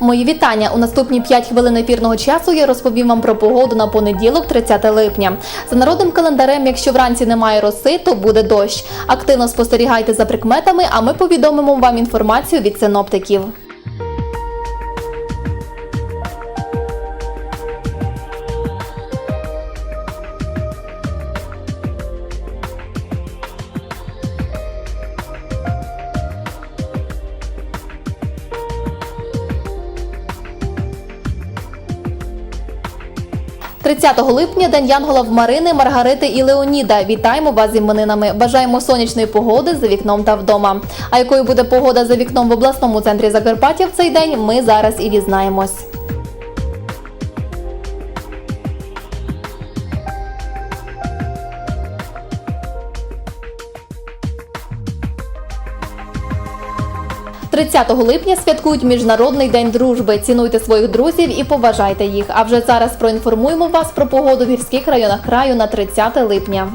Мої вітання. У наступні 5 хвилин ефірного часу я розповім вам про погоду на понеділок, 30 липня. За народним календарем, якщо вранці немає роси, то буде дощ. Активно спостерігайте за прикметами, а ми повідомимо вам інформацію від синоптиків. – 30 липня День Янгола Марини, Маргарити і Леоніда. Вітаємо вас з іменинами. Бажаємо сонячної погоди за вікном та вдома. А якою буде погода за вікном в обласному центрі Закарпаття в цей день, ми зараз і дізнаємось. – 30 липня святкують Міжнародний день дружби. Цінуйте своїх друзів і поважайте їх. А вже зараз проінформуємо вас про погоду в гірських районах краю на 30 липня.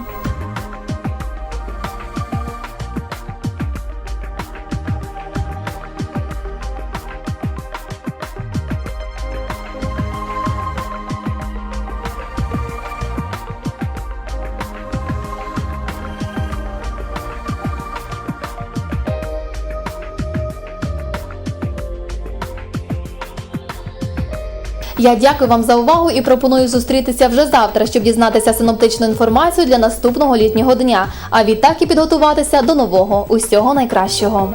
Я дякую вам за увагу і пропоную зустрітися вже завтра, щоб дізнатися синоптичну інформацію для наступного літнього дня. А відтак і підготуватися до нового. Усього найкращого.